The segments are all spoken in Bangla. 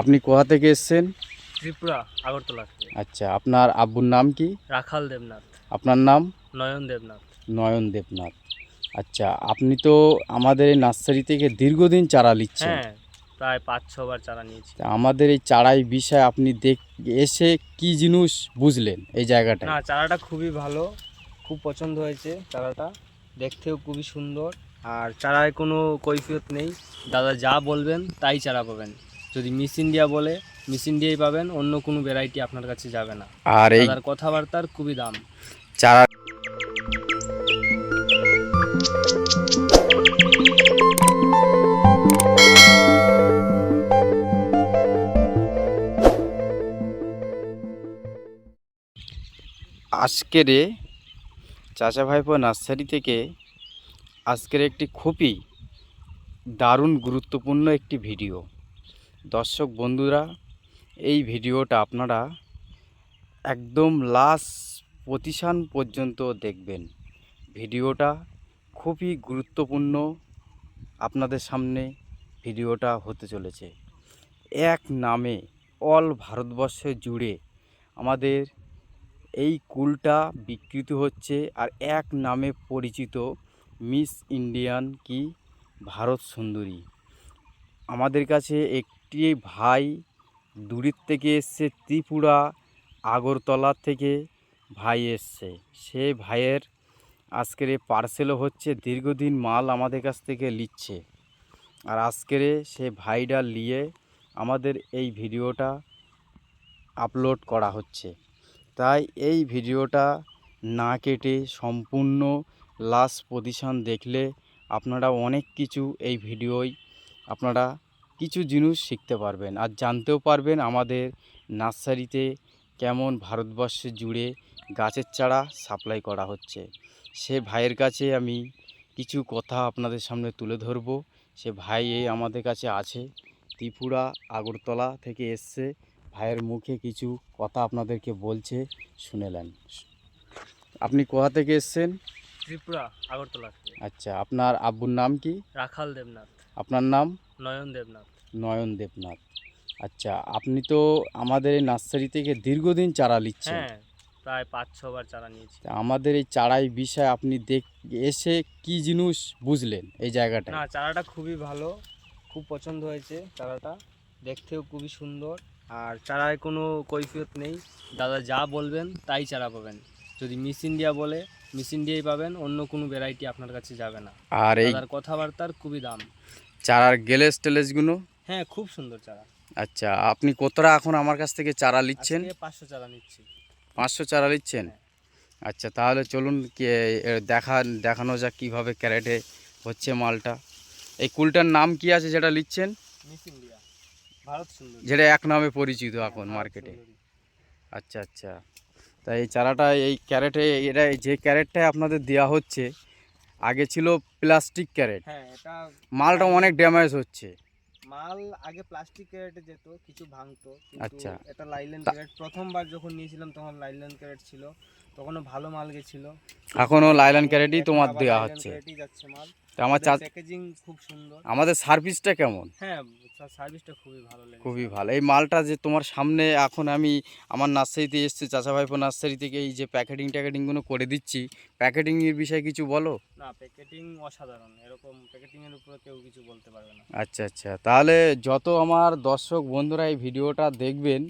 আপনি কোথা থেকে এসছেন? ত্রিপুরা আগরতলা থেকে। আচ্ছা আপনার আব্বুর নাম কি? রাখাল দেবনাথ। আপনার নাম? নয়ন দেবনাথ। নয়ন দেবনাথ। আচ্ছা আপনি তো আমাদের এই নার্সারি থেকে দীর্ঘদিন চারা নিচ্ছেন হ্যাঁ প্রায় পাঁচ ছবার চারা নিয়েছি। আমাদের এই চারাই বিষয়ে আপনি দেখ এসে কি জিনিস বুঝলেন এই জায়গাটা না চারাটা খুবই ভালো খুব পছন্দ হয়েছে চারাটা। দেখতেও খুবই সুন্দর। আর চারায় কোনো কৈফিয়ত নেই। দাদা যা বলবেন তাই চারা পাবেন। যদি মিস ইন্ডিয়া বলে মিস ইন্ডিয়াই পাবেন অন্য কোনো ভ্যারাইটি আপনার কাছে যাবে না। আর এই কথাবার্তার খুবই দাম। চারা আজকের চাচা ভাইপো নার্সারি থেকে আজকের একটি খুবই দারুণ গুরুত্বপূর্ণ একটি ভিডিও। দর্শক বন্ধুরা, এই ভিডিওটা আপনারা একদম লাস্ট প্রতিষ্ঠান পর্যন্ত দেখবেন। ভিডিওটা খুবই গুরুত্বপূর্ণ আপনাদের সামনে ভিডিওটা হতে চলেছে। এক নামে অল ভারতবর্ষে জুড়ে আমাদের এই কুলটা বিকৃত হচ্ছে আর এক নামে পরিচিত মিস ইন্ডিয়ান কি? ভারত সুন্দরী। আমাদের কাছে একটি ভাই দূরের থেকে এসছে ত্রিপুরা, আগরতলা থেকে ভাই এসছে। সে ভাইয়ের আজকের পার্সেলও হচ্ছে দীর্ঘদিন মাল আমাদের কাছ থেকে নিচ্ছে আর আজকের সে ভাইটা নিয়ে আমাদের এই ভিডিওটা আপলোড করা হচ্ছে। তাই এই ভিডিওটা না কেটে সম্পূর্ণ লাস্ট পজিশন দেখলে আপনারা অনেক কিছু এই ভিডিওয় আপনারা কিছু জিনিস শিখতে পারবেন আর জানতেও পারবেন আমাদের নার্সারিতে কেমন ভারতবর্ষে জুড়ে গাছের চারা সাপ্লাই করা হচ্ছে। সে ভাইয়ের কাছে আমি কিছু কথা আপনাদের সামনে তুলে ধরবো। সে ভাই এই আমাদের কাছে আছে ত্রিপুরা আগরতলা থেকে এসছে। ভাইয়ের মুখে কিছু কথা আপনাদেরকে বলছে শুনেলেন আপনি কোথা থেকে এসছেন? ত্রিপুরা আগরতলা আচ্ছা আপনার আব্বুর নাম কি? রাখাল দেবনাথ। আপনার নাম? নয়ন দেবনাথ। নয়ন দেবনাথ। আচ্ছা আপনি তো আমাদের এই নার্সারি থেকে দীর্ঘদিন চারা নিচ্ছেন হ্যাঁ প্রায় পাঁচ ছবার চারা নিয়েছি। আমাদের এই চারাই বিষয়ে আপনি দেখ এসে কি জিনিস বুঝলেন এই জায়গাটা না চারাটা খুবই ভালো খুব পছন্দ হয়েছে চারাটা। দেখতেও খুবই সুন্দর। আর চারায় কোনো কৈফিয়ত নেই। দাদা যা বলবেন তাই চারা পাবেন। যদি মিস ইন্ডিয়া বলে মিস ইন্ডিয়াই পাবেন অন্য কোনো ভ্যারাইটি আপনার কাছে যাবে না। আর এই কথাবার্তার খুবই দাম। চারার গেলেস টেলেসগুলো হ্যাঁ খুব সুন্দর চারা। আচ্ছা আপনি কতটা এখন আমার কাছ থেকে চারা নিচ্ছেন পাঁচশো চারা নিচ্ছি। পাঁচশো চারা নিচ্ছেন আচ্ছা তাহলে চলুন দেখা দেখানো যাক কীভাবে ক্যারেটে হচ্ছে মালটা। এই কুলটার নাম কি আছে যেটা নিচ্ছেন যেটা এক নামে পরিচিত এখন মার্কেটে। আচ্ছা আচ্ছা। তা এই চারাটা এই ক্যারেটে এটা যে ক্যারেটটাই আপনাদের দেওয়া হচ্ছে আগে ছিল প্লাস্টিক ক্যারেট। হ্যাঁ এটা মালটা অনেক ড্যামেজ হচ্ছে। মাল আগে প্লাস্টিক ক্যারেটে যেত কিছু ভাঙতো আচ্ছা। এটা লাইলেন ক্যারেট প্রথমবার যখন নিয়েছিলাম তখন লাইলেন ক্যারেট ছিল তখনও ভালো মাল গেছিল। এখনও লাইলেন ক্যারেটই তোমার দেওয়া হচ্ছে। যাচ্ছে মাল। আমার প্যাকেজিং খুব সুন্দর। আমাদের সার্ভিসটা কেমন? হ্যাঁ সার্ভিসটা খুবই ভালো খুবই ভালো। এই মালটা যে তোমার সামনে এখন আমি আমার নার্সারিতে এসছে চাচা ভাইপো নার্সারি থেকে এই যে প্যাকেটিং ট্যাকেটিংগুলো করে দিচ্ছি। প্যাকেটিংয়ের বিষয়ে কিছু বলো? না প্যাকেটিং অসাধারণ। এরকম প্যাকেটিং এর উপরে কেউ কিছু বলতে পারবে না। আচ্ছা আচ্ছা। তাহলে যত আমার দর্শক বন্ধুরা এই ভিডিওটা দেখবেন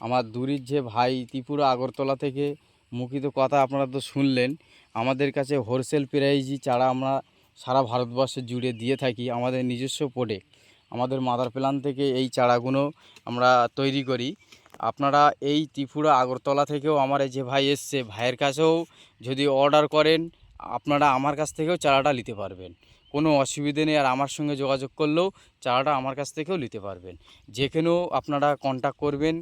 আমার দূরের যে ভাই ত্রিপুরা আগরতলা থেকে মুখিত কথা আপনারা তো শুনলেন আমাদের কাছে হোলসেল প্রাইজই চারা আমরা সারা ভারতবর্ষে জুড়ে দিয়ে থাকি আমাদের নিজস্ব প্রোডাক্ট আমাদের মাদার প্ল্যান থেকে এই চারাগুলো আমরা তৈরি করি। আপনারা এই ত্রিপুরা আগরতলা থেকেও আমার এই যে ভাই এসছে, ভাইয়ের কাছেও যদি অর্ডার করেন, আপনারা আমার কাছ থেকেও চারাটা নিতে পারবেন। কোনো অসুবিধে নেই, আর আমার সঙ্গে যোগাযোগ করলেও চারাটা আমার কাছ থেকেও নিতে পারবেন। যেখানেও আপনারা কন্ট্যাক্ট করবেন,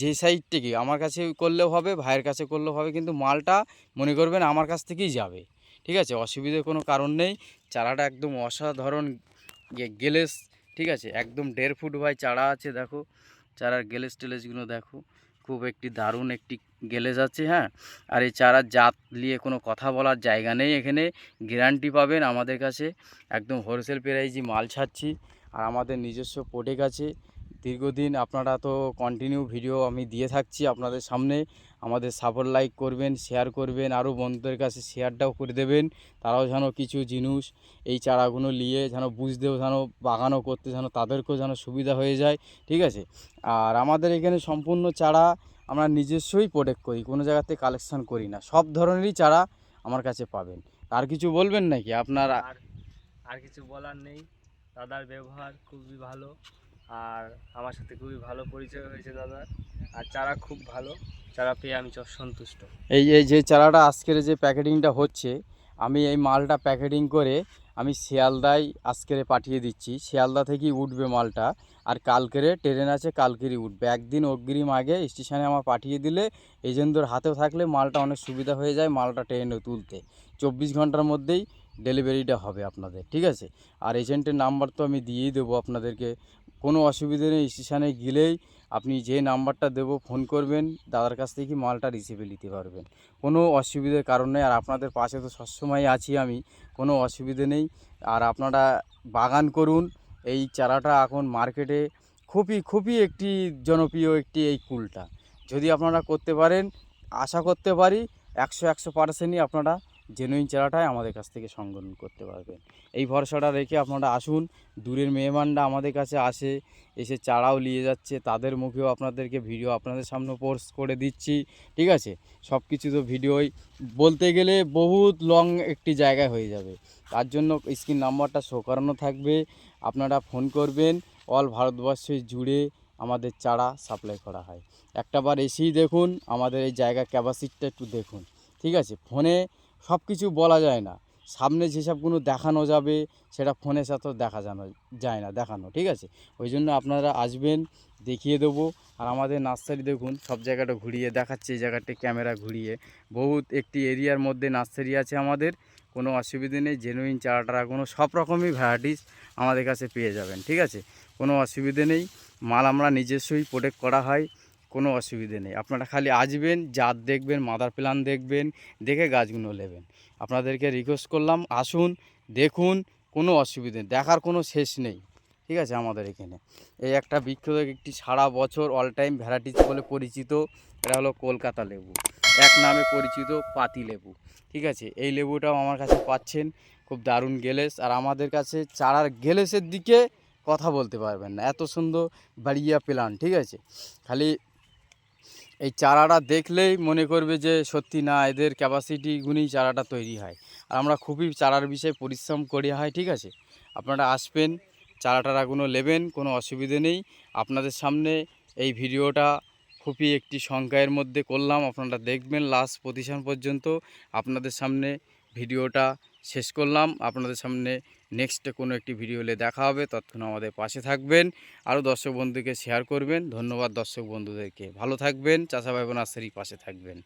যে সাইড থেকে, আমার কাছে করলেও হবে, ভাইয়ের কাছে করলেও হবে, কিন্তু মালটা মনে করবেন আমার কাছ থেকেই যাবে। ঠিক আছে? অসুবিধার কোনো কারণ নেই। চারাটা একদম অসাধারণ গেলেস ঠিক আছে? একদম দেড় ফুট বাই চারা আছে, দেখো। চারার গেলেস টেলেসগুলো দেখো। খুব একটি দারুণ একটি গেলেস আছে হ্যাঁ? আর এই চারার জাত নিয়ে কোনো কথা বলার জায়গা নেই এখানে। গ্যারান্টি পাবেন আমাদের কাছে। একদম হোলসেল প্রাইজই মাল ছাড়ছি। আর আমাদের নিজস্ব প্রোডাক্ট আছে। দীর্ঘদিন আপনারা তো কন্টিনিউ ভিডিও আমি দিয়ে থাকছি আপনাদের সামনে। আমাদের সাপোর্ট লাইক করবেন শেয়ার করবেন আরও বন্ধুদের কাছে শেয়ারটাও করে দেবেন। তারাও যেন কিছু জিনিস এই চারাগুলো নিয়ে যেন বুঝতেও যেন বাগানও করতে যেন তাদেরকেও যেন সুবিধা হয়ে যায়, ঠিক আছে? আর আমাদের এখানে সম্পূর্ণ চারা আমরা নিজস্বই প্রোটেক্ট করি, কোনো জায়গাতে কালেকশন করি না। সব ধরনেরই চারা আমার কাছে পাবেন। আর কিছু বলবেন নাকি? আপনার আর কিছু বলার নেই। দাদার ব্যবহার খুবই ভালো। আর আমার সাথে খুবই ভালো পরিচয় হয়েছে দাদার। আর চারা খুব ভালো। চারা পেয়ে আমি সন্তুষ্ট। এই এই যে চারাটা আজকের যে প্যাকেটিংটা হচ্ছে, আমি এই মালটা প্যাকেটিং করে আমি শিয়ালদায় আজকের পাঠিয়ে দিচ্ছি। শিয়ালদা থেকেই উঠবে মালটা, আর কালকেরে ট্রেন আছে, কালকেরই উঠবে। একদিন অগ্রিম আগে স্টেশনে আমার পাঠিয়ে দিলে এজেন্টদের হাতেও থাকলে মালটা অনেক সুবিধা হয়ে যায় মালটা ট্রেনে তুলতে। চব্বিশ ঘণ্টার মধ্যেই ডেলিভারিটা হবে আপনাদের, ঠিক আছে? আর এজেন্টের নাম্বার তো আমি দিয়েই দেবো আপনাদেরকে। কোনো অসুবিধে নেই, স্টেশনে গেলেই আপনি যে নাম্বারটা দেবো, ফোন করবেন, দাদার কাছ থেকে মালটা রিসিভে নিতে পারবেন। কোনো অসুবিধার কারণ নেই, আর আপনাদের পাশে তো সবসময় আছি আমি, কোনো অসুবিধে নেই। আর আপনারা বাগান করুন, এই চারাটা এখন মার্কেটে খুবই খুবই একটি জনপ্রিয় একটি এই কুলটা। যদি আপনারা করতে পারেন, আশা করতে পারি, একশো একশো পার্সেন্টই আপনারা জেনুইন চারাটাই আমাদের কাছ থেকে সংগ্রহ করতে পারবেন। এই ভরসাটা রেখে আপনারা আসুন, দূরের মেহমানরা আমাদের কাছে আসে, এসে চারাও নিয়ে যাচ্ছে, তাদের মুখেও আপনাদেরকে ভিডিও আপনাদের সামনে পোস্ট করে দিচ্ছি, ঠিক আছে? সব কিছু তো ভিডিওই বলতে গেলে বহুত লং একটি জায়গায় হয়ে যাবে। তার জন্য স্ক্রিন নাম্বারটা শো করানো থাকবে। আপনারা ফোন করবেন অল ভারতবর্ষে জুড়ে আমাদের চারা সাপ্লাই করা হয়। একটাবার এসেই দেখুন, আমাদের এই জায়গা ক্যাপাসিটিটা একটু দেখুন, ঠিক আছে? ফোনে সব কিছু বলা যায় না। সামনে যেসবগুলো দেখানো যাবে, সেটা ফোনের সাথেও দেখা জানো, যায় না, দেখানো, ঠিক আছে? ওই জন্য আপনারা আসবেন, দেখিয়ে দেবো। আর আমাদের নার্সারি দেখুন, সব জায়গাটা ঘুরিয়ে দেখাচ্ছে, এই জায়গাটা ক্যামেরা ঘুরিয়ে। বহুত একটি এরিয়ার মধ্যে নার্সারি আছে আমাদের, কোনো অসুবিধে নেই জেনুইন চারা টারা কোনো সব রকমই ভ্যারাইটিস আমাদের কাছে পেয়ে যাবেন, ঠিক আছে? কোনো অসুবিধে নেই, মাল আমরা নিজস্বই প্রোটেক্ট করা হয়। কোনো অসুবিধে নেই। আপনারা খালি আসবেন, জাত দেখবেন, মাদার প্ল্যান দেখবেন, দেখে গাছগুলো নেবেন। আপনাদেরকে রিকোয়েস্ট করলাম, আসুন, দেখুন, কোনো অসুবিধে নেই, দেখার কোনো শেষ নেই। ঠিক আছে আমাদের এখানে। এই একটা বিখ্যাত একটি সারা বছর অল টাইম ভ্যারাইটিস বলে পরিচিত, এটা হলো কলকাতা লেবু। এক নামে পরিচিত পাতি লেবু। ঠিক আছে, এই লেবুটাও আমার কাছে পাচ্ছেন, খুব দারুণ গেলেস। আর আমাদের কাছে চারার গেলেসের দিকে কথা বলতে পারবেন না, এত সুন্দর বাড়িয়া প্লান, ঠিক আছে? খালি এই চারাটা দেখলেই মনে করবে যে সত্যি না, এদের ক্যাপাসিটি গুণেই চারাটা তৈরি হয়। আর আমরা খুবই চারার বিষয়ে পরিশ্রম করি, হয়, ঠিক আছে? আপনারা আসবেন চারা টারাগুলো নেবেন কোনো অসুবিধে নেই। আপনাদের সামনে এই ভিডিওটা খুবই একটি সংখ্যায়ের মধ্যে করলাম, আপনারা দেখবেন লাস্ট পজিশন পর্যন্ত। আপনাদের সামনে ভিডিওটা শেষ করলাম, আপনাদের সামনে নেক্সটে কোনো একটি ভিডিও হলে দেখা হবে। তৎক্ষণ আমাদের পাশে থাকবেন। আরও দর্শক বন্ধুকে শেয়ার করবেন। ধন্যবাদ দর্শক বন্ধুদেরকে। ভালো থাকবেন। চাষা ভাই বোন আসারই পাশে থাকবেন।